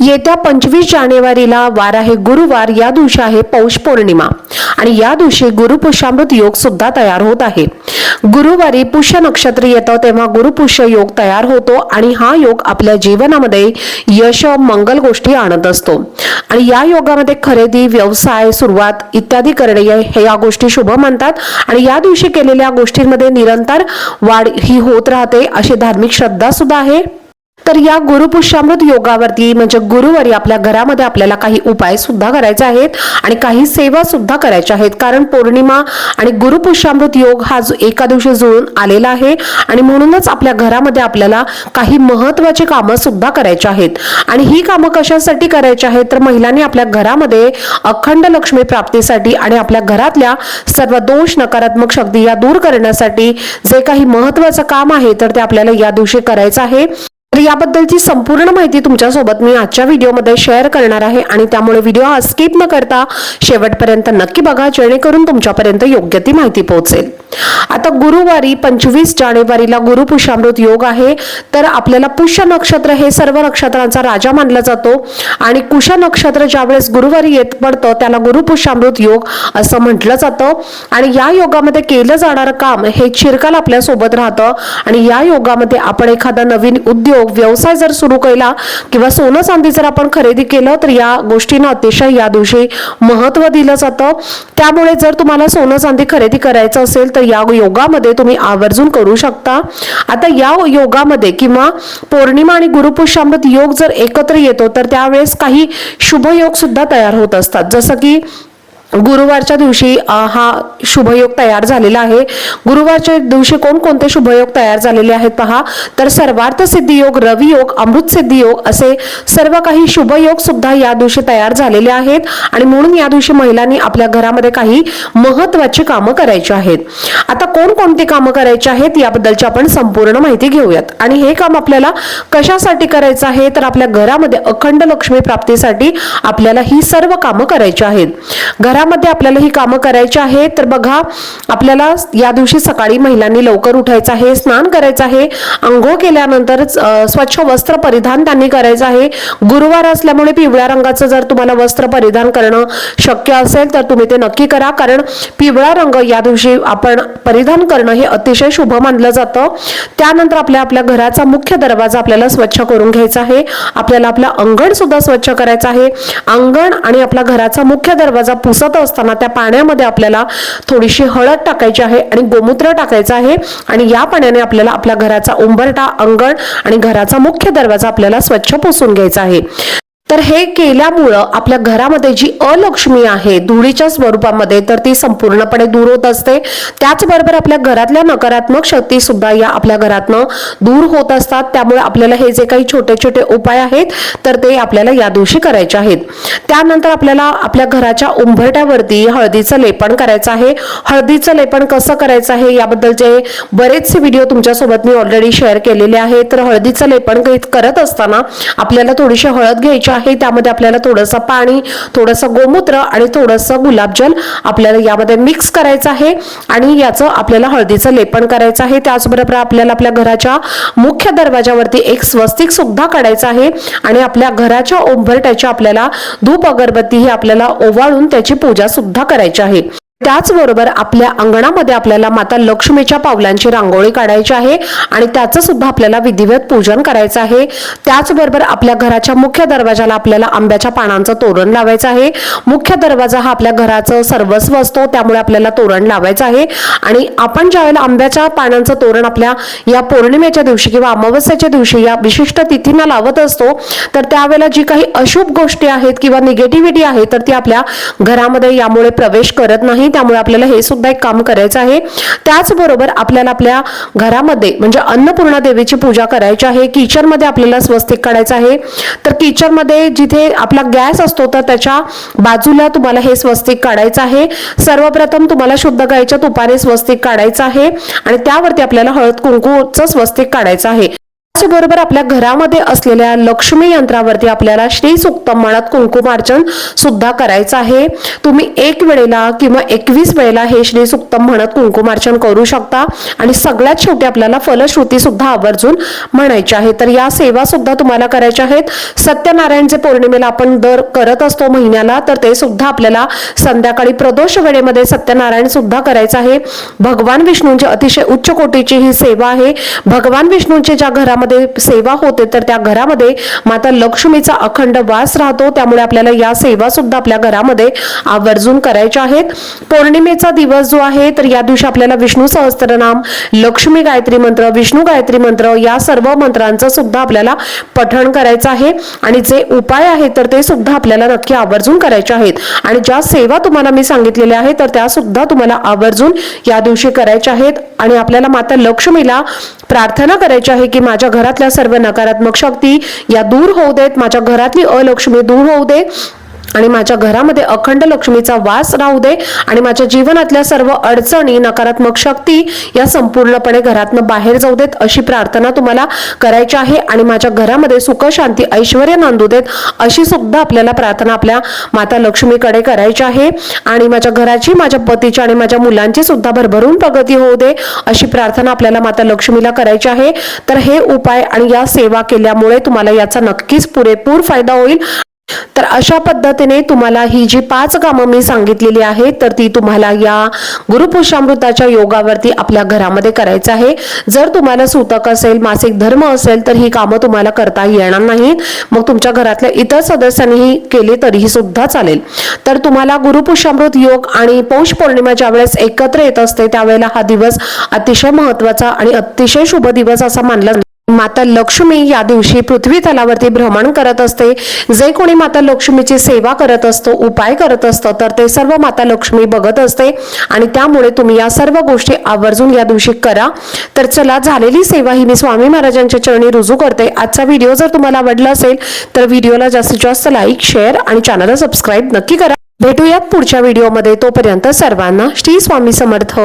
येत्या पंचवीस जानेवारीला वार आहे गुरुवार या दिवशी आहे पौष पौर्णिमा. आणि या दिवशी गुरुपुष्यामृत योग सुद्धा तयार होत आहे. गुरुवारी पुष्य नक्षत्र येतं तेव्हा गुरुपुष्य योग तयार होतो आणि हा योग आपल्या जीवनामध्ये यश मंगल गोष्टी आणत असतो. आणि या योगामध्ये खरेदी व्यवसाय सुरुवात इत्यादी करणे या- हे या गोष्टी शुभ मानतात. आणि या दिवशी केलेल्या गोष्टींमध्ये निरंतर वाढ ही होत राहते अशी धार्मिक श्रद्धा सुद्धा आहे. तर या गुरुपुष्यामृत योगावरती म्हणजे गुरुवारी आपल्या घरामध्ये आपल्याला काही उपाय सुद्धा करायचे आहेत आणि काही सेवा सुद्धा करायच्या आहेत. कारण पौर्णिमा आणि गुरुपुष्यामृत योग हा जो एका दिवशी जुळून आलेला आहे आणि म्हणूनच आपल्या घरामध्ये आपल्याला काही महत्वाची कामं सुद्धा करायची आहेत. आणि ही कामं कशासाठी करायची आहेत? तर महिलांनी आपल्या घरामध्ये अखंड लक्ष्मी प्राप्तीसाठी आणि आपल्या घरातल्या सर्व दोष नकारात्मक शक्ती या दूर करण्यासाठी जे काही महत्वाचं काम आहे तर ते आपल्याला या दिवशी करायचं आहे. तर याबद्दलची संपूर्ण माहिती तुमच्यासोबत मी आजच्या व्हिडिओमध्ये शेअर करणार आहे आणि त्यामुळे व्हिडिओ हा स्किप न करता शेवटपर्यंत नक्की बघा जेणेकरून तुमच्यापर्यंत योग्य ती माहिती पोहोचेल. आता गुरुवारी पंचवीस जानेवारीला गुरुपुष्यामृत योग आहे तर आपल्याला पुष्य नक्षत्र हे सर्व नक्षत्रांचा राजा मानला जातो आणि कुश नक्षत्र ज्यावेळेस गुरुवारी येत पडतं त्याला गुरुपुष्यामृत योग असं म्हटलं जातं. आणि या योगामध्ये केलं जाणारं काम हे चिरकाल आपल्यासोबत राहतं आणि या योगामध्ये आपण एखादा नवीन उद्योग व्यवसाय जर सुरू केला किंवा सोनं चांदी जर आपण खरेदी केलं तर या गोष्टींना अतिशय या दिवशी महत्त्व दिलं जातं. त्यामुळे जर तुम्हाला सोनं चांदी खरेदी करायचं असेल तर या योगामध्ये तुम्ही आवर्जून करू शकता. आता या योगामध्ये किंवा पौर्णिमा आणि गुरुपुष्यामृत योग जर एकत्र येतो तर त्यावेळेस काही शुभयोग सुद्धा तयार होत असतात. जसं की गुरुवारच्या दिवशी हा शुभयोग तयार झालेला आहे. गुरुवारच्या दिवशी कोणकोणते शुभयोग तयार झालेले आहेत पहा. तर सर्वार्थ सिद्धी योग रवी योग अमृत सिद्धी योग असे सर्व काही शुभयोग सुद्धा या दिवशी तयार झालेले आहेत. आणि म्हणून या दिवशी महिलांनी आपल्या घरामध्ये काही महत्वाची कामं करायची आहेत. आता कोणकोणती कामं करायची आहेत याबद्दलची आपण संपूर्ण माहिती घेऊयात. आणि हे काम आपल्याला कशासाठी करायचं आहे? तर आपल्या घरामध्ये अखंड लक्ष्मी प्राप्तीसाठी आपल्याला ही सर्व कामं करायची आहेत. घरामध्ये आपल्याला ही कामं करायची आहेत तर बघा आपल्याला या दिवशी सकाळी महिलांनी लवकर उठायचं आहे स्नान करायचं आहे. आंघोळ केल्यानंतर स्वच्छ वस्त्र परिधान त्यांनी करायचं आहे. गुरुवार असल्यामुळे पिवळ्या रंगाचं जर तुम्हाला वस्त्र परिधान करणं शक्य असेल तर तुम्ही ते नक्की करा. कारण पिवळा रंग या दिवशी आपण परिधान करणं हे अतिशय शुभ मानलं जातं. त्यानंतर आपल्या आपल्या घराचा मुख्य दरवाजा आपल्याला स्वच्छ करून घ्यायचा आहे. आपल्याला आपलं अंगण सुद्धा स्वच्छ करायचं आहे. अंगण आणि आपला घराचा मुख्य दरवाजा पुसत असताना त्या पाण्यामध्ये आपल्याला थोडीशी हळद टाकायची आहे आणि गोमूत्र टाकायचं आहे. आणि या पाण्याने आपल्याला आपल्या घराचा उंबरटा अंगण आणि घराचा मुख्य दरवाजा आपल्याला स्वच्छ पुसून घ्यायचा आहे. तर हे केल्यामुळं आपल्या घरामध्ये जी अलक्ष्मी आहे धुळीच्या स्वरूपामध्ये तर ती संपूर्णपणे दूर होत असते. त्याचबरोबर आपल्या घरातल्या नकारात्मक शक्ती सुद्धा या आपल्या घरातनं दूर होत असतात. त्यामुळे आपल्याला हे जे काही छोटे छोटे उपाय आहेत तर ते आपल्याला या दिवशी करायचे आहेत. त्यानंतर आपल्याला आपल्या घराच्या उंबरट्यावरती हळदीचं लेपन करायचं आहे. हळदीचं लेपन कसं करायचं आहे याबद्दलचे बरेचसे व्हिडिओ तुमच्यासोबत मी ऑलरेडी शेअर केलेले आहेत. तर हळदीचं लेपन करत असताना आपल्याला थोडीशी हळद घ्यायची आहे. त्यामध्ये आपल्याला थोडंसं पाणी थोडंसं गोमूत्र आणि थोडंसं गुलाबजल आपल्याला यामध्ये मिक्स करायचं आहे. आणि याचं आपल्याला हळदीचं लेपन करायचं आहे. त्याचबरोबर आपल्याला आपल्या घराच्या मुख्य दरवाजावरती एक स्वस्तिक सुद्धा काढायचं आहे. आणि आपल्या घराच्या उंबरट्याच्या आपल्याला धूप अगरबत्ती ही आपल्याला ओवाळून त्याची पूजा सुद्धा करायची आहे. त्याचबरोबर आपल्या अंगणामध्ये आपल्याला माता लक्ष्मीच्या पावलांची रांगोळी काढायची आहे आणि त्याचं सुद्धा आपल्याला विधिवत पूजन करायचं आहे. त्याचबरोबर आपल्या घराच्या मुख्य दरवाजाला आपल्याला आंब्याच्या पानांचं तोरण लावायचं आहे. मुख्य दरवाजा हा आपल्या घराचं सर्वस्व असतो त्यामुळे आपल्याला तोरण लावायचं आहे. आणि आपण ज्यावेळेला आंब्याच्या पानांचं तोरण आपल्या या पौर्णिमेच्या दिवशी किंवा अमावस्याच्या दिवशी या विशिष्ट तिथींना लावत असतो तर त्यावेळेला जी काही अशुभ गोष्टी आहेत किंवा निगेटिव्हिटी आहे तर ती आपल्या घरामध्ये यामुळे प्रवेश करत नाही. नाही त्यामुळे आपल्याला हे सुद्धा एक काम करायचं आहे. त्याचबरोबर आपल्याला आपल्या घरामध्ये म्हणजे अन्नपूर्णा देवीची पूजा करायची आहे. किचनमध्ये आपल्याला स्वस्तिक काढायचं आहे. तर किचनमध्ये जिथे आपला गॅस असतो तर त्याच्या बाजूला तुम्हाला हे स्वस्तिक काढायचं आहे. सर्वप्रथम तुम्हाला शुद्ध गायच्या तुपाने स्वस्तिक काढायचं आहे. आणि त्यावरती आपल्याला हळद कुंकूचं स्वस्तिक काढायचं आहे. त्याचबरोबर आपल्या घरामध्ये असलेल्या लक्ष्मी यंत्रावरती आपल्याला श्री सुक्तम म्हणत कुंकुमार्चन सुद्धा करायचं आहे. तुम्ही एक वेळेला किंवा एकवीस वेळेला हे श्री सुक्तम म्हणत कुंकुमार्चन करू शकता आणि सगळ्यात शेवटी आपल्याला फलश्रुती सुद्धा आवर्जून म्हणायची आहे. तर या सेवा सुद्धा तुम्हाला करायच्या आहेत. सत्यनारायणचे पौर्णिमेला आपण दर करत असतो महिन्याला तर ते सुद्धा आपल्याला संध्याकाळी प्रदोष वेळेमध्ये सत्यनारायण सुद्धा करायचं आहे. भगवान विष्णूंची अतिशय उच्च कोटीची ही सेवा आहे. भगवान विष्णूंचे ज्या घरामध्ये सेवा होते तर त्या घरामध्ये माता लक्ष्मीचा अखंड वास राहतो. त्यामुळे आपल्याला या सेवा सुद्धा आपल्या घरामध्ये आवर्जून करायच्या आहेत. पौर्णिमेचा दिवस जो आहे तर या दिवशी आपल्याला विष्णू सहस्त्रनाम लक्ष्मी गायत्री मंत्र विष्णू गायत्री मंत्र या सर्व मंत्रांचं सुद्धा आपल्याला पठण करायचं आहे. आणि जे उपाय आहेत तर ते सुद्धा आपल्याला नक्की आवर्जून करायचे आहेत. आणि ज्या सेवा तुम्हाला मी सांगितलेल्या आहेत तर त्या सुद्धा तुम्हाला आवर्जून या दिवशी करायच्या आहेत. आणि आपल्याला माता लक्ष्मीला प्रार्थना करायची आहे की माझ्या घरातल्या सर्व नकारात्मक शक्ती या दूर होऊ देत माझ्या घरातली अलक्ष्मी दूर होऊ दे. आणि माझ्या घरामध्ये अखंड लक्ष्मीचा वास राहू दे आणि माझ्या जीवनातल्या सर्व अडचणी नकारात्मक शक्ती या संपूर्णपणे घरातनं बाहेर जाऊ देत अशी प्रार्थना तुम्हाला करायची आहे आणि माझ्या घरामध्ये सुख शांती ऐश्वर नांदू देत अशी सुद्धा आपल्याला प्रार्थना आपल्या माता लक्ष्मीकडे करायची आहे. आणि माझ्या घराची माझ्या पतीची आणि माझ्या मुलांची सुद्धा भरभरून प्रगती होऊ दे अशी प्रार्थना आपल्याला माता लक्ष्मीला करायची आहे. तर हे उपाय आणि या सेवा केल्यामुळे तुम्हाला याचा नक्कीच पुरेपूर फायदा होईल. तर अशा पद्धतीने तुम्हाला ही जी पाच कामं मी सांगितलेली आहेत तर ती तुम्हाला या गुरुपुषामृताच्या योगावरती आपल्या घरामध्ये करायचं आहे. जर तुम्हाला सूतक असेल मासिक धर्म असेल तर ही कामं तुम्हाला करता येणार नाहीत. मग तुमच्या घरातल्या इतर सदस्यांनीही केली तरीही सुद्धा चालेल. तर तुम्हाला गुरुपुषामृत योग आणि पौष पौर्णिमा ज्या वेळेस एकत्र येत असते त्यावेळेला हा दिवस अतिशय महत्त्वाचा आणि अतिशय शुभ दिवस असा मानला माता लक्ष्मी या दिवशी पृथ्वी तलावरती भ्रमण करत असते. जे कोणी माता लक्ष्मीची सेवा करत असतो उपाय करत असतं तर ते सर्व माता लक्ष्मी बघत असते. आणि त्यामुळे तुम्ही या सर्व गोष्टी आवर्जून या दिवशी करा. तर चला झालेली सेवा ही मी स्वामी महाराजांच्या चरणी रुजू करते. आजचा व्हिडिओ जर तुम्हाला आवडला असेल तर व्हिडिओला जास्तीत जास्त लाईक शेअर आणि चॅनलला सबस्क्राईब नक्की करा. भेटूयात पुढच्या व्हिडिओमध्ये. तोपर्यंत सर्वांना श्री स्वामी समर्थ.